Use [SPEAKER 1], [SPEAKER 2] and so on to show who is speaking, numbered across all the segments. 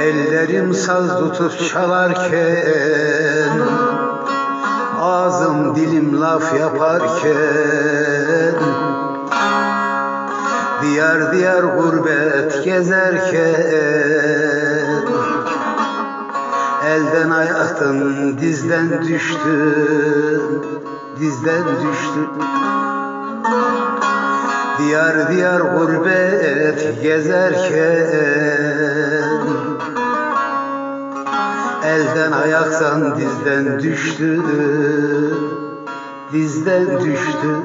[SPEAKER 1] Elim saz tutup çalarken Ağzım dilim laf yaparken Diyar diyar gurbet gezerken Elden ayaktan dizden düştü Dizden düştü. Diyar diyar gurbet gezerken Elden ayaktan dizden düştü Dizden düştü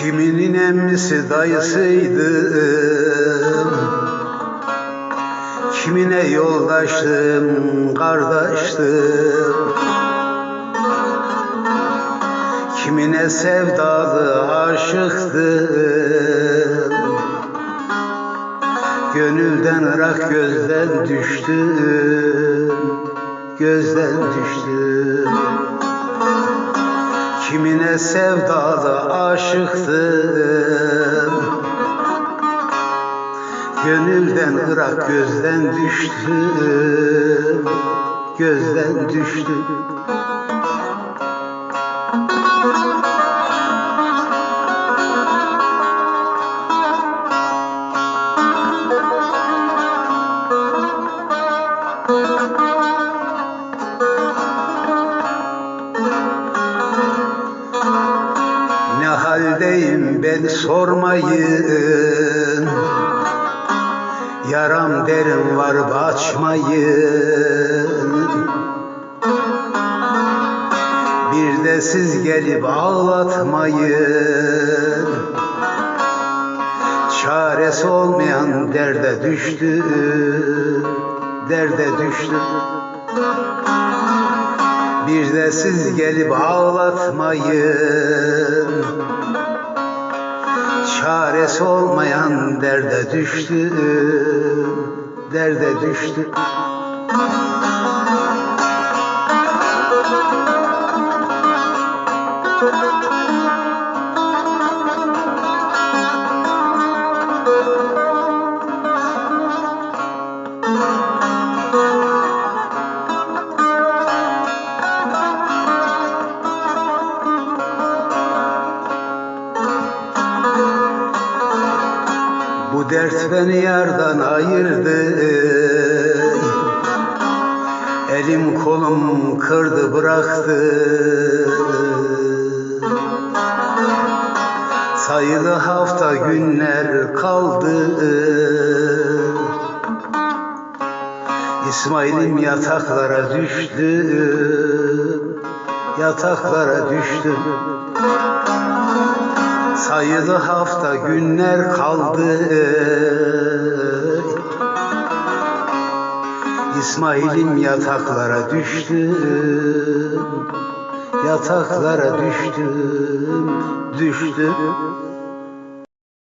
[SPEAKER 1] Kiminin emmisi dayısıydım Kimine yoldaştım, kardeştim? Kimine sevdalı aşıktım? Gönülden ırak gözden düştüm Gözden düştüm Kimine sevdalı aşıktım Gönülden ırak gözden düştüm Gözden düştüm haldeyim ben sormayın. Yaram derim var açmayın Bir de siz gelip ağlatmayın. Çaresi olmayan derde düştü Derde düştü. Bir de siz gelip ağlatmayın Çaresi olmayan derde düştüm Derde düştüm Bu dert beni yardan ayırdı. Elim kolum kırdı bıraktı. Sayılı hafta günler kaldı. İsmail'im yataklara düştü. Yataklara düştü Sayılı hafta günler kaldı. İsmail'im yataklara düştü. Yataklara düştüm Düştüm